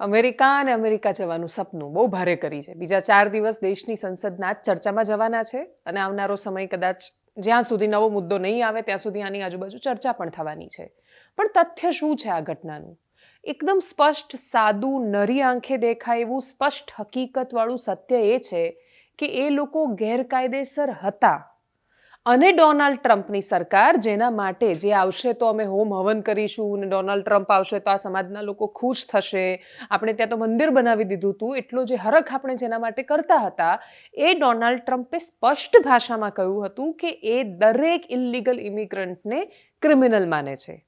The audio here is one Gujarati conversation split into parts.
અમેરિકા અને અમેરિકા જવાનું સપનું બહુ ભારે કરી છે. બીજા ચાર દિવસ દેશની સંસદના જ ચર્ચામાં જવાના છે અને આવનારો સમય કદાચ જ્યાં સુધી નવો મુદ્દો નહીં આવે ત્યાં સુધી આની આજુબાજુ ચર્ચા પણ થવાની છે. પણ તથ્ય શું છે આ ઘટનાનું? એકદમ સ્પષ્ટ, સાદું, નરી આંખે દેખાય એવું સ્પષ્ટ હકીકતવાળું સત્ય એ છે કે એ લોકો ગેરકાયદેસર હતા. અને ડોનાલ્ડ ટ્રમ્પની સરકાર જેના માટે જે આવશે તો અમે હોમ હવન કરીશું અને ડોનાલ્ડ ટ્રમ્પ આવશે તો આ સમાજના લોકો ખુશ થશે. આપણે ત્યાં તો મંદિર બનાવી દીધું હતું. એટલો જે હરખ આપણે જેના માટે કરતા હતા એ ડોનાલ્ડ ટ્રમ્પે સ્પષ્ટ ભાષામાં કહ્યું હતું કે એ દરેક ઇલિગલ ઇમિગ્રન્ટને ક્રિમિનલ માને છે.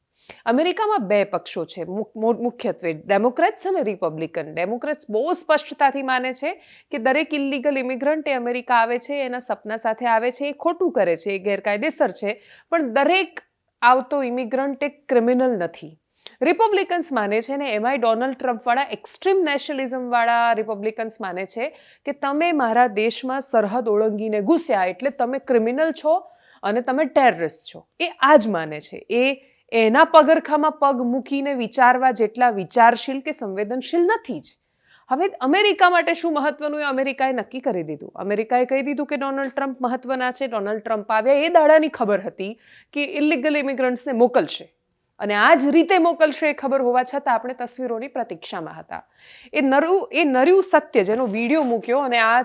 અમેરિકામાં બે પક્ષો છે. મુખ્યત્વે ડેમોક્રેટ્સ અને રિપબ્લિકન. ડેમોક્રેટ્સ બહુ સ્પષ્ટતાથી માને છે કે દરેક ઇલીગલ ઇમિગ્રન્ટ એ અમેરિકા આવે છે, એના સપના સાથે આવે છે, એ ખોટું કરે છે, એ ગેરકાયદેસર છે, પણ દરેક આવતો ઇમિગ્રન્ટ એ ક્રિમિનલ નથી. રિપબ્લિકન્સ માને છે ને, એમાંય ડોનાલ્ડ ટ્રમ્પવાળા, એક્સ્ટ્રીમ નેશનલિઝમવાળા રિપબ્લિકન્સ માને છે કે તમે મારા દેશમાં સરહદ ઓળંગીને ઘૂસ્યા એટલે તમે ક્રિમિનલ છો અને તમે ટેરરિસ્ટ છો. એ આ જ માને છે. એ એના પગરખામાં પગ મૂકીને વિચારવા જેટલા વિચારશીલ કે સંવેદનશીલ નથી જ. હવે અમેરિકા માટે શું મહત્વનું એ અમેરિકાએ નક્કી કરી દીધું. અમેરિકાએ કહી દીધું કે ડોનાલ્ડ ટ્રમ્પ મહત્વના છે. ડોનાલ્ડ ટ્રમ્પ આવ્યા એ દાડાની ખબર હતી કે ઇલિગલ ઇમિગ્રન્ટ્સને મોકલશે. અને આ જ રીતે મોકલશે એ ખબર હોવા છતાં આપણે તસવીરોની પ્રતીક્ષામાં હતા. એ નરું, એ નર્યું સત્ય જેનો વીડિયો મૂક્યો અને આ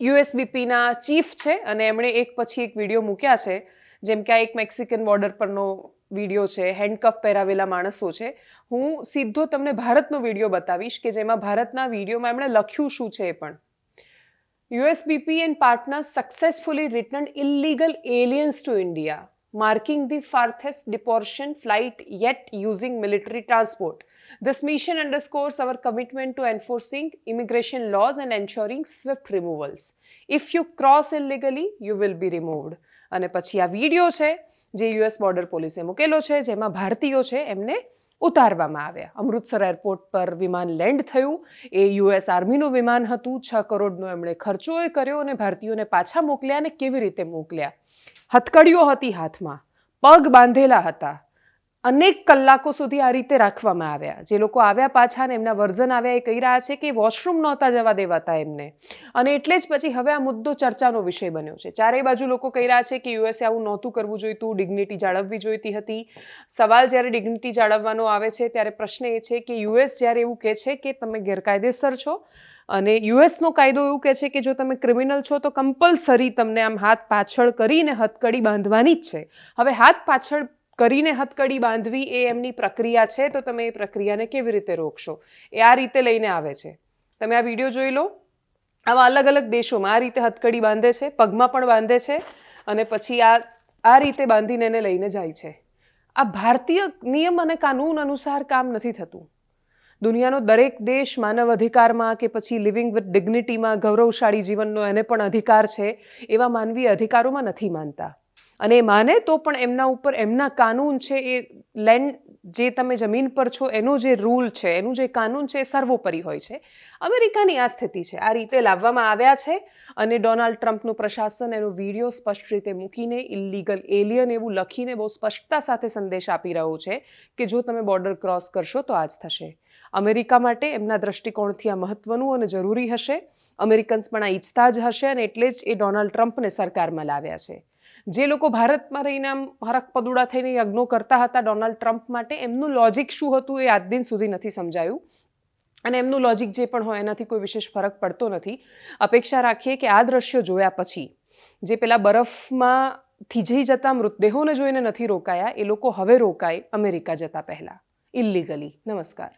યુએસબીપીના ચીફ છે અને એમણે એક પછી એક વીડિયો મૂક્યા છે. જેમ કે આ એક મેક્સિકન બોર્ડર પરનો વીડિયો છે હેન્ડકફ પહેરાવેલા માણસો છે હું સીધો તમને ભારતનો વીડિયો બતાવીશ કે જેમાં ભારતના વિડીયોમાં એમણે લખ્યું શું છે એ પણ USBP and partners successfully return illegal aliens to India marking the farthest deportation flight yet using military transport. This mission underscores our commitment to enforcing immigration laws and ensuring swift removals. If you cross illegally, you will be removed. અને પછી આ વીડિયો છે જે યુએસ બોર્ડર પોલીસે મૂકેલો છે, જેમાં ભારતીયો છે એમને ઉતારવામાં આવ્યા. અમૃતસર એરપોર્ટ પર વિમાન લેન્ડ થયું. એ યુએસ આર્મીનું વિમાન હતું. છ કરોડનો એમણે ખર્ચો એ કર્યો અને ભારતીયોને પાછા મોકલ્યા અને કેવી રીતે મોકલ્યા? હથકડીઓ હતી હાથમાં. પગ બાંધેલા હતા. અનેક કલાકો સુધી આ રીતે રાખવામાં આવ્યા. જે લોકો આવ્યા પાછા ને એમના વર્ઝન આવ્યા એ કહી રહ્યા છે કે વોશરૂમ નહોતા જવા દેવાતા એમને. અને એટલે જ પછી હવે આ મુદ્દો ચર્ચાનો વિષય બન્યો છે. ચારેય બાજુ લોકો કહી રહ્યા છે કે યુએસએ આવું નહોતું કરવું જોઈતું, ડિગ્નિટી જાળવવી જોઈતી હતી. સવાલ જ્યારે ડિગ્નિટી જાળવવાનો આવે છે ત્યારે પ્રશ્ન એ છે કે યુએસ જ્યારે એવું કહે છે કે તમે ગેરકાયદેસર છો? અને યુએસનો કાયદો એવું કહે છે કે જો તમે ક્રિમિનલ છો તો કમ્પલસરી તમને આમ હાથ પાછળ કરીને હથકડી બાંધવાની જ છે. હવે હાથ પાછળ કરીને હથકડી બાંધવી એ એમની પ્રક્રિયા છે, તો તમે એ પ્રક્રિયાને કેવી રીતે રોકશો? એ આ રીતે લઈને આવે છે. તમે આ વીડિયો જોઈ લો. આવા અલગ અલગ દેશોમાં આ રીતે હથકડી બાંધે છે, પગમાં પણ બાંધે છે અને પછી આ આ રીતે બાંધીને એને લઈને જાય છે. આ ભારતીય નિયમ અને કાનૂન અનુસાર કામ નથી થતું. દુનિયાનો દરેક દેશ માનવ અધિકારમાં કે પછી લિવિંગ વિથ ડિગ્નિટીમાં ગૌરવશાળી જીવનનો એને પણ અધિકાર છે, એવા માનવીય અધિકારોમાં નથી માનતા. અને માને તો પણ એમના ઉપર એમના કાનૂન છે એ લેન્ડ જે તમે જમીન પર છો, એનો જે રૂલ છે, એનું જે કાનૂન છે એ સર્વોપરી હોય છે. અમેરિકાની આ સ્થિતિ છે. આ રીતે લાવવામાં આવ્યા છે અને ડોનાલ્ડ ટ્રમ્પનું પ્રશાસન એનો વીડિયો સ્પષ્ટ રીતે મૂકીને ઇલીગલ એલિયન એવું લખીને બહુ સ્પષ્ટતા સાથે સંદેશ આપી રહ્યો છે કે જો તમે બોર્ડર ક્રોસ કરશો તો આ જ થશે. અમેરિકા માટે એમના દૃષ્ટિકોણથી આ મહત્વનું અને જરૂરી હશે. અમેરિકન્સ પણ આ ઈચ્છતા જ હશે અને એટલે જ એ ડોનાલ્ડ ટ્રમ્પને સરકારમાં લાવ્યા છે. જે લોકો ભારતમાં રહીને આમ હરક પદુડા થઈને યજ્ઞો કરતા હતા ડોનાલ્ડ ટ્રમ્પ માટે, એમનું લોજિક શું હતું એ આજ દિન સુધી નથી સમજાયું. અને એમનું લોજિક જે પણ હોય એનાથી કોઈ વિશેષ ફરક પડતો નથી. અપેક્ષા રાખીએ કે આ દ્રશ્યો જોયા પછી, જે પેલા બરફમાં થીજી જતા મૃતદેહોને જોઈને નથી રોકાયા, એ લોકો હવે રોકાય અમેરિકા જતા પહેલાં. ઇલ્લીગલી નમસ્કાર.